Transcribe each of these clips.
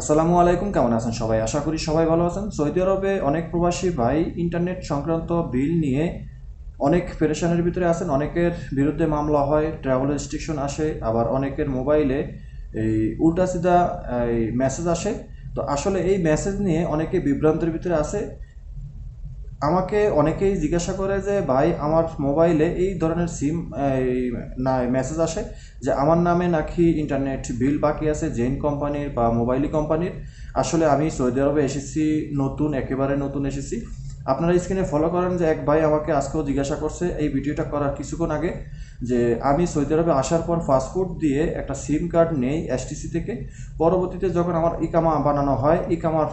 আসসালামু আলাইকুম, কেমন আছেন সবাই? আশা করি সবাই ভালো আছেন। সৌদি আরবে অনেক প্রবাসী ভাই ইন্টারনেট সংক্রান্ত বিল নিয়ে অনেক পেরেশানের ভিতরে আছেন। অনেকের বিরুদ্ধে মামলা হয় ট্রাভেল রেস্ট্রিকশন আসে, আবার অনেকের মোবাইলে এই উল্টা সিধা এই মেসেজ আসে। তো আসলে এই মেসেজ নিয়ে অনেকে বিভ্রান্তের ভিতরে আছে। আমাকে অনেকেই জিজ্ঞাসা করে যে, ভাই, আমার মোবাইলে এই ধরনের সিম না মেসেজ আসে যে, আমার নামে নাকি ইন্টারনেট বিল বাকি আছে জেন কোম্পানির বা মোবাইলি কোম্পানির আসলে আমি সৌদি আরবে এসেছি, নতুন, একেবারে নতুন এসেছি। আপনারা স্ক্রিনে ফলো করেন যে, এক ভাই আমাকে আজকেও জিজ্ঞাসা করছে, এই ভিডিওটা করার কিছুক্ষণ আগে। যে আমি সৌদি আরবে আসার পর পাসপোর্ট দিয়ে একটা সিম কার্ড নেই এসটিসি থেকে। পরবর্তীতে যখন আমার ইকামা বানানো হয় ইকামার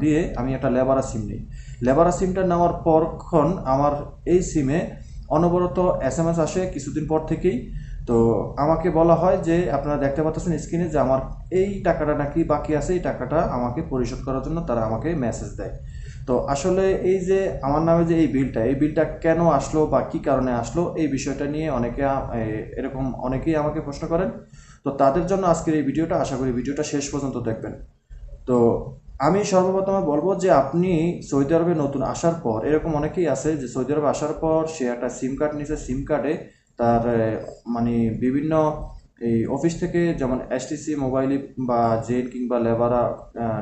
দিয়ে আমি একটা লেবারা সিম নিই। লেবারা সিমটা নেওয়ার পরক্ষণ আমার এই সিমে অনবরত এস এম এস আসে কিছুদিন পর থেকেই। তো আমাকে বলা হয় যে, আপনারা দেখতে পাচ্ছেন স্ক্রিনে যে আমার এই টাকাটা নাকি বাকি আছে, এই টাকাটা আমাকে পরিশোধ করার জন্য তারা আমাকে মেসেজ দেয়। তো আসলে এই যে আমার নামে যে এই বিলটা এই বিলটা কেন আসলো বা কী কারণে আসলো, এই বিষয়টা নিয়ে অনেকে এরকম অনেকেই আমাকে প্রশ্ন করেন। তো তাদের জন্য আজকের এই ভিডিওটা, আশা করি ভিডিওটা শেষ পর্যন্ত দেখবেন। তো আমি সর্বপ্রথমে বলব যে আপনি সৌদি আরবে নতুন আসার পর, এরকম অনেকেই আছে যে সৌদি আরবে আসার পর সে একটা সিম কার্ড নিছে। সিম কার্ডে তার মানে বিভিন্ন এই অফিস থেকে যেমন এসটিসি মোবাইল বা জেন কিংবা লেবারা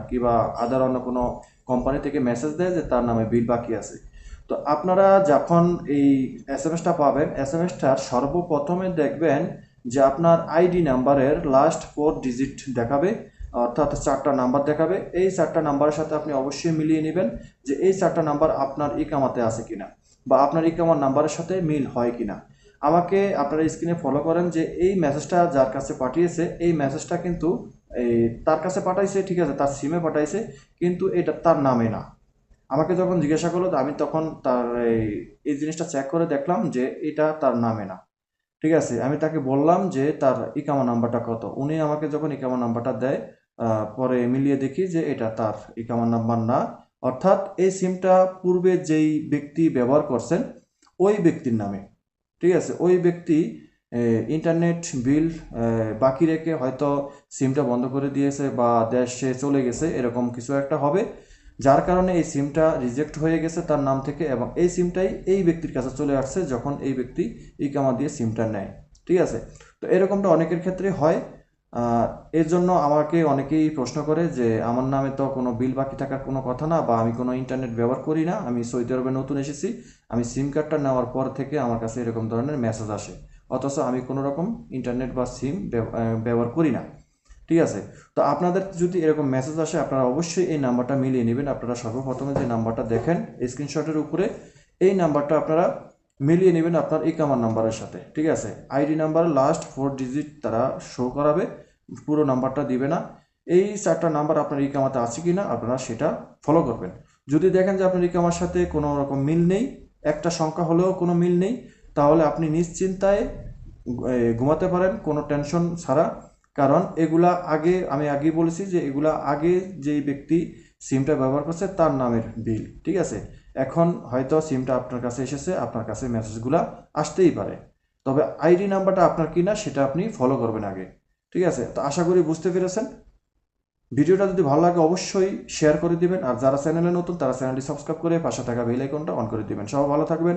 কিংবা আদার অন্য কোনো কোম্পানি থেকে মেসেজ দেয় যে তার নামে বিল বাকি আছে। তো আপনারা যখন এই এস এম এসটা পাবেন এস এম এসটার সর্বপ্রথমে দেখবেন যে আপনার আইডি নাম্বারের লাস্ট ফোর ডিজিট দেখাবে, অর্থাৎ চারটা নাম্বার দেখাবে। এই চারটা নাম্বারের সাথে আপনি অবশ্যই মিলিয়ে নেবেন যে এই চারটা নাম্বার আপনার ইকামাতে আছে কিনা বা আপনার ইকামার নাম্বারের সাথে মিল হয় কিনা। আমাকে আপনারা স্ক্রিনে ফলো করেন যে এই মেসেজটা যার কাছে পাঠিয়েছে, এই মেসেজটা কিন্তু তার কাছে পাঠাইছে, ঠিক আছে, তার সিমে পাঠাইছে, কিন্তু এটা তার নামে না। আমাকে যখন জিজ্ঞাসা করল আমি তখন তার এই জিনিসটা চেক করে দেখলাম যে এটা তার নামে না। ঠিক আছে, আমি তাকে বললাম যে তার ইকামা নাম্বারটা কত। উনি আমাকে যখন ইকামা নাম্বারটা দেয় পরে মিলিয়ে দেখি যে এটা তার ইকামা নাম্বার না। অর্থাৎ এই সিমটা পূর্বে যেই ব্যক্তি ব্যবহার করছেন, ওই ব্যক্তির নামে। ঠিক আছে, ওই ব্যক্তি ইন্টারনেট বিল বাকি রেখে হয়তো সিমটা বন্ধ করে দিয়েছে বা দেশে চলে গেছে, এরকম কিছু একটা হবে। যার কারণে এই সিমটা রিজেক্ট হয়ে গেছে তার নাম থেকে এবং এই সিমটাই এই ব্যক্তির কাছে চলে আসছে যখন এই ব্যক্তি ইকামা দিয়ে সিমটা নেয়। ঠিক আছে? তো এরকমটা অনেকের ক্ষেত্রে হয়। এর জন্য আমাকে অনেকেই প্রশ্ন করে যে, আমার নামে তো কোনো বিল বাকি থাকার কোনো কথা না বা আমি কোনো ইন্টারনেট ব্যবহার করি না, আমি সৌদি আরবে নতুন এসেছি, আমি সিম কার্ডটা নেওয়ার পর থেকে আমার কাছে এরকম ধরনের মেসেজ আসে। অথচ আমি কোনো রকম ইন্টারনেট বা সিম ব্যবহার করি না। ঠিক আছে? তো আপনাদের যদি এরকম মেসেজ আসে, আপনারা অবশ্যই এই নাম্বারটা মিলিয়ে নেবেন। আপনারা সর্বপ্রথমে যে নাম্বারটা দেখেন স্ক্রিনশটের উপরে, এই নাম্বারটা আপনারা মিলিয়ে নেবেন আপনার ইকামার নাম্বারের সাথে। ঠিক আছে? ID number last four digit তারা শো করাবে, পুরো নাম্বারটা দিবে না। এই চারটা নাম্বার আপনার ইকামাতে আছে কি না আপনারা সেটা ফলো করবেন। যদি দেখেন যে আপনার ইকামার সাথে কোনো রকম মিল নেই, একটা সংখ্যা হলেও কোনো মিল নেই তাহলে আপনি নিশ্চিন্তায় ঘুমাতে পারেন, কোনো টেনশন ছাড়া। কারণ এগুলা আগে, আমি আগেই বলেছি যে এগুলা আগে যেই ব্যক্তি সিমটা ব্যবহার করছে তার নামের বিল, ঠিক আছে? এখন হয়তো সিমটা আপনার কাছে এসেছে, আপনার কাছে মেসেজগুলা আসতেই পারে। তবে আইডি নাম্বারটা আপনার কিনা সেটা আপনি ফলো করবেন আগে, ঠিক আছে? তো আশা করি বুঝতে পেরেছেন। ভিডিওটা যদি ভালো লাগে অবশ্যই শেয়ার করে দিবেন, আর যারা চ্যানেলে নতুন, তারা চ্যানেলটি সাবস্ক্রাইব করে পাশে থাকা বেল আইকনটা অন করে দিবেন। সবাই ভালো থাকবেন।